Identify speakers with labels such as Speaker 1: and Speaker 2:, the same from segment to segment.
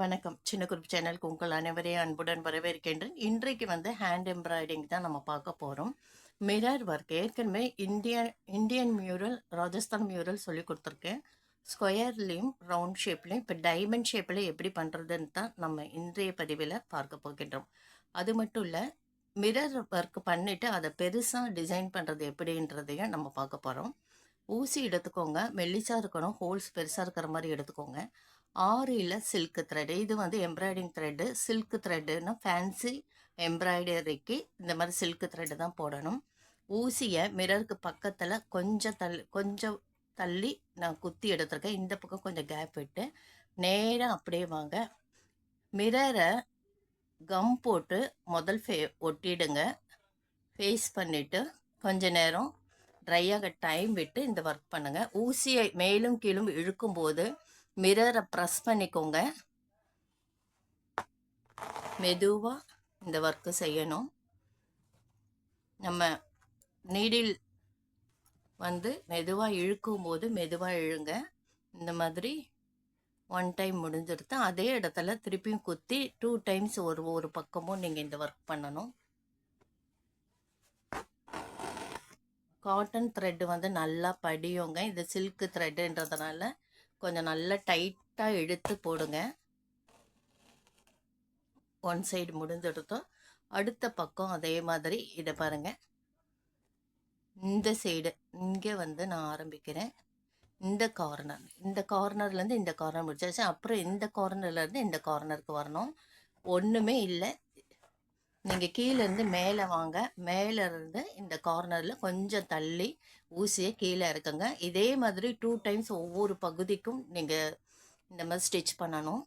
Speaker 1: வணக்கம். சின்ன குரூப் சேனலுக்கு உங்கள் அனைவரையும் அன்புடன் வரவேற்கின்றேன். இன்றைக்கு வந்து ஹேண்ட் எம்ப்ராய்டிங் தான் நம்ம பார்க்க போகிறோம் மிரர் ஒர்க் ஏற்கனவே Indian Indian mural Rajasthan mural சொல்லி கொடுத்துருக்கேன். ஸ்கொயர்லேயும் ரவுண்ட் ஷேப்லேயும் இப்போ டைமண்ட் ஷேப்பில் எப்படி பண்ணுறதுன்னு தான் நம்ம இன்றைய பதிவில் பார்க்க போகின்றோம். அது மட்டும் இல்லை மிரர் ஒர்க் பண்ணிவிட்டு அதை பெருசாக டிசைன் பண்ணுறது எப்படின்றதையும் நம்ம பார்க்க போகிறோம் ஊசி எடுத்துக்கோங்க. மெல்லிசாக இருக்கணும். ஹோல்ஸ் பெருசாக இருக்கிற மாதிரி எடுத்துக்கோங்க. ஆறில் சில்க் த்ரெட் இது வந்து எம்ப்ராய்டிங் த்ரெட்டு சில்க் த்ரெட்டுன்னா ஃபேன்சி எம்ப்ராய்டரிக்கு இந்த மாதிரி சில்க் த்ரெட்டு தான் போடணும். ஊசியை மிரருக்கு பக்கத்தில் கொஞ்சம் தள்ளி கொஞ்சம் தள்ளி நான் குத்தி எடுத்திருக்கேன். இந்த பக்கம் கொஞ்சம் கேப் விட்டு நேராக அப்படியே வாங்க. மிரரை கம் போட்டு முதல் ஃபே ஒட்டிடுங்க. ஃபேஸ் பண்ணிவிட்டு கொஞ்ச நேரம் ட்ரை ஆக டைம் விட்டு இந்த ஒர்க் பண்ணுங்கள் ஊசியை மேலும் கீழும் இழுக்கும்போது மிரரை ப்ரெஸ் பண்ணிக்கோங்க. மெதுவாக இந்த ஒர்க்கு செய்யணும். நம்ம நீடில் வந்து மெதுவாக இழுக்கும் போது மெதுவாக இழுங்க. இந்த மாதிரி ஒன் டைம் முடிஞ்சிருத்து அதே இடத்துல திருப்பியும் குத்தி டூ டைம்ஸ் ஒரு ஒரு பக்கமும் நீங்கள் இந்த ஒர்க் பண்ணணும். காட்டன் த்ரெட்டு வந்து நல்லா படியுங்க. இது சில்க்கு த்ரெட்டுன்றதுனால கொஞ்சம் நல்லா டைட்டாக எடுத்து போடுங்க. ஒன் சைடு முடிஞ்செடுத்தோம் அடுத்த பக்கம் அதே மாதிரி இதை பாருங்கள் இந்த சைடு இங்கே வந்து நான் ஆரம்பிக்கிறேன். இந்த கார்னர் இந்த கார்னர்லேருந்து இந்த கார்னர் முடிச்சாச்சு. அப்புறம் இந்த கார்னர்லேருந்து இந்த கார்னருக்கு வரணும். ஒன்றுமே இல்லை. நீங்கள் கீழேருந்து மேலே வாங்க. மேலேருந்து இந்த கார்னரில் கொஞ்சம் தள்ளி ஊசியை கீழே இருக்குங்க இதே மாதிரி டூ டைம்ஸ் ஒவ்வொரு பகுதிக்கும் நீங்கள் இந்த மாதிரி ஸ்டிச் பண்ணணும்.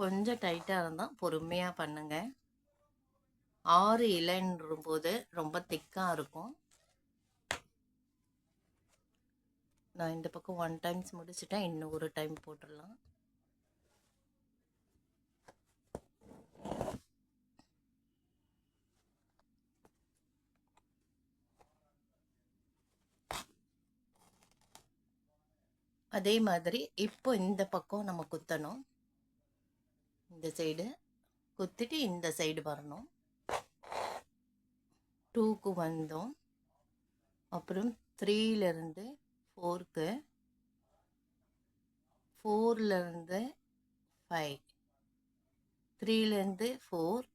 Speaker 1: கொஞ்சம் டைட்டாக இருந்தால் பொறுமையாக பண்ணுங்கள் ஆறு இலைன்ற போது ரொம்ப திக்காக இருக்கும். நான் இந்த பக்கம் ஒன் டைம்ஸ் முடிச்சுட்டேன். இன்னும் ஒரு டைம் போட்டுடலாம். அதே மாதிரி இப்போ இந்த பக்கம் நம்ம குத்தணும். இந்த சைடு குத்திட்டு இந்த சைடு வரணும். டூக்கு வந்தோம். அப்புறம் த்ரீலேருந்து ஃபோர்க்கு ஃபோர்லேருந்து ஃபைவ் த்ரீலேருந்து ஃபோர்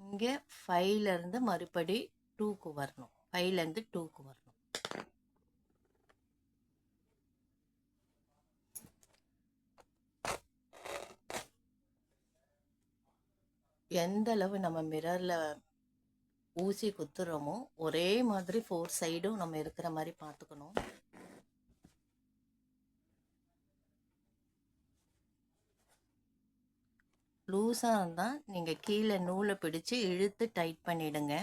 Speaker 1: இங்கே ஃபைவ்லேருந்து மறுபடி டூக்கு வரணும். ஃபைவ்லேருந்து டூக்கு வரணும். எந்த அளவு நம்ம மிரரில் ஊசி குத்துறோமோ ஒரே மாதிரி ஃபோர் சைடும் நம்ம இருக்கிற மாதிரி பார்த்துக்கணும். லூஸாக இருந்தால் நீங்கள் கீழே நூலை பிடிச்சி இழுத்து டைட் பண்ணிடுங்க.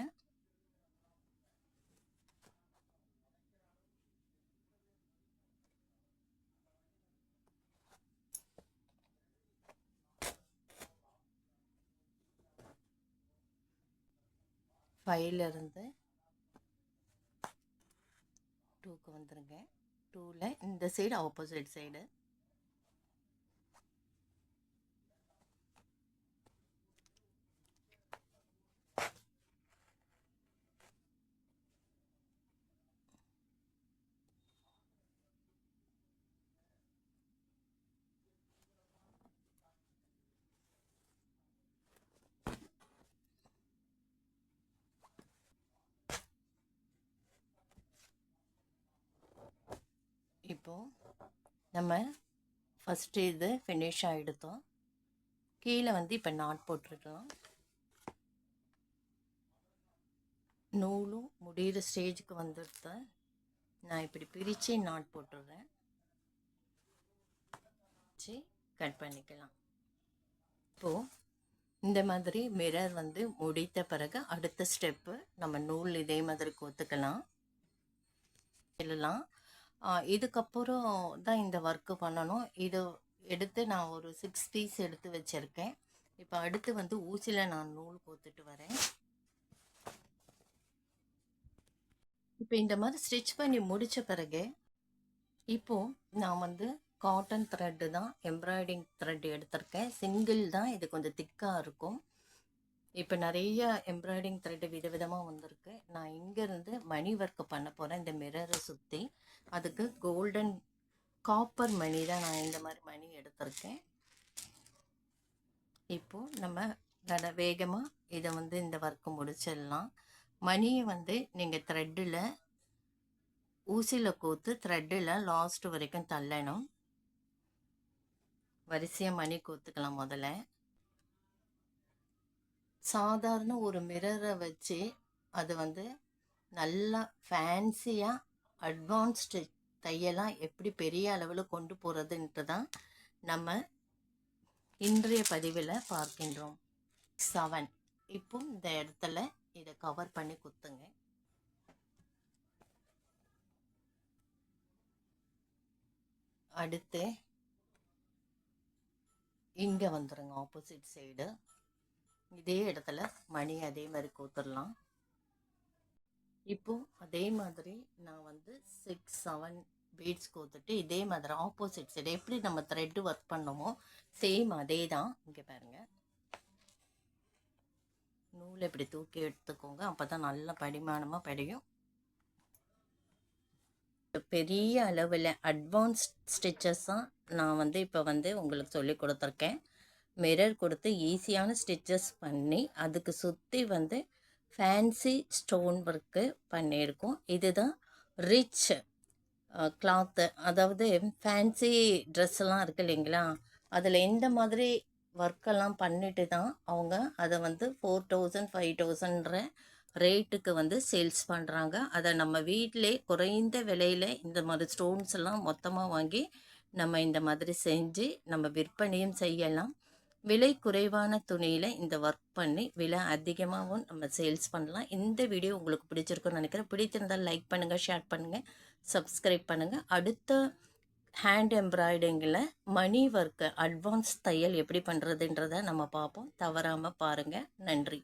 Speaker 1: ஃபைவ்லேருந்து டூக்கு வந்துடுங்க டூவில் இந்த சைடு ஆப்போசிட் சைடு இப்போது நம்ம ஃபஸ்ட்டு இது ஃபினிஷ் ஆகிடுத்தோம் கீழே வந்து இப்போ நாட் போட்டிருக்கலாம். நூலும் முடிகிற ஸ்டேஜுக்கு வந்துடுத்த நான் இப்படி பிரித்து நாட் போட்டுடுறேன் வச்சு கட் பண்ணிக்கலாம். இப்போது இந்த மாதிரி மிரர் வந்து முடித்த பிறகு அடுத்த ஸ்டெப்பு நம்ம நூல் இதே மாதிரி கோத்துக்கலாம். இல்லலாம் இதுக்கப்புறம் தான் இந்த ஒர்க்கு பண்ணணும். இது எடுத்து நான் ஒரு சிக்ஸ் பீஸ் எடுத்து வச்சுருக்கேன். இப்போ அடுத்து வந்து ஊசியில் நான் நூல் கோத்துட்டு வரேன். இப்போ இந்த மாதிரி ஸ்டிச் பண்ணி முடித்த பிறகு இப்போது நான் வந்து காட்டன் த்ரெட்டு தான் எம்ப்ராய்டிங் த்ரெட் எடுத்திருக்கேன். சிங்கிள் தான் இது கொஞ்சம் திக்காக இருக்கும். இப்போ நிறைய எம்ப்ராய்டிங் த்ரெட்டு விதவிதமாக வந்திருக்கு. நான் இங்கேருந்து மணி ஒர்க்கு பண்ண போகிறேன் இந்த மிரரை சுற்றி அதுக்கு கோல்டன் காப்பர் மணி தான் நான் இந்த மாதிரி மணி எடுத்திருக்கேன். இப்போது நம்ம நட வேகமாக இதை வந்து இந்த ஒர்க்கு முடிச்சிடலாம். மணியை வந்து நீங்கள் த்ரெட்டில் ஊசியில் கோத்து த்ரெட்டில் லாஸ்ட் வரைக்கும் தள்ளணும். வரிசையாக மணி கோத்துக்கலாம் முதல்ல. சாதாரண ஒரு மிரரை வச்சு அது வந்து நல்லா ஃபேன்சியாக அட்வான்ஸ்டு தையலாம் எப்படி பெரிய அளவில் கொண்டு போகிறதுன்ட்டு தான் நம்ம இன்றைய பதிவில் பார்க்கின்றோம். செவன் இப்போ இந்த இடத்துல இதை கவர் பண்ணி குத்துங்க. அடுத்து இங்கே வந்துடுங்க ஆப்போசிட் சைடு இதே இடத்துல மணி அதே மாதிரி கோத்துடலாம் இப்போ அதே மாதிரி நான் வந்து சிக்ஸ் செவன் பீட்ஸ் கோத்துட்டு இதே மாதிரி ஆப்போசிட் சைடு எப்படி நம்ம த்ரெட்டு ஒர்க் பண்ணோமோ சேம் அதே தான் இங்கே பாருங்கள் நூல் இப்படி தூக்கி எடுத்துக்கோங்க. அப்போ தான் நல்ல படிமானமாக படியும். பெரிய அளவில் அட்வான்ஸ் ஸ்டிச்சஸ் தான் நான் வந்து இப்போ வந்து உங்களுக்கு சொல்லி கொடுத்துருக்கேன். மிரர் கொடுத்து ஈஸியான ஸ்டிச்சஸ் பண்ணி அதுக்கு சுற்றி வந்து ஃபேன்சி ஸ்டோன் ஒர்க்கு பண்ணியிருக்கோம். இதுதான் ரிச் கிளாத்து. அதாவது ஃபேன்சி ட்ரெஸ்ஸெல்லாம் இருக்குது இல்லைங்களா? அதில் எந்த மாதிரி ஒர்க்கெல்லாம் பண்ணிட்டு தான் அவங்க அதை வந்து ஃபோர் தௌசண்ட் ஃபைவ் தௌசண்ட்ற ரேட்டுக்கு வந்து சேல்ஸ் பண்ணுறாங்க அதை நம்ம வீட்டிலே குறைந்த விலையில் இந்த மாதிரி ஸ்டோன்ஸ் எல்லாம் மொத்தமாக வாங்கி நம்ம இந்த மாதிரி செஞ்சு நம்ம விற்பனையும் செய்யலாம். விலை குறைவான துணியில் இந்த ஒர்க் பண்ணி விலை அதிகமாகவும் நம்ம சேல்ஸ் பண்ணலாம். இந்த வீடியோ உங்களுக்கு பிடிச்சிருக்குன்னு நினைக்கிறேன். பிடித்திருந்தால் லைக் பண்ணுங்கள் ஷேர் பண்ணுங்கள் சப்ஸ்கிரைப் பண்ணுங்கள் அடுத்த ஹேண்ட் எம்ப்ராய்டிங்கில் மணி ஒர்க்கு அட்வான்ஸ் தையல் எப்படி பண்ணுறதுன்றதை நம்ம பார்ப்போம். தவறாமல் பாருங்கள் நன்றி.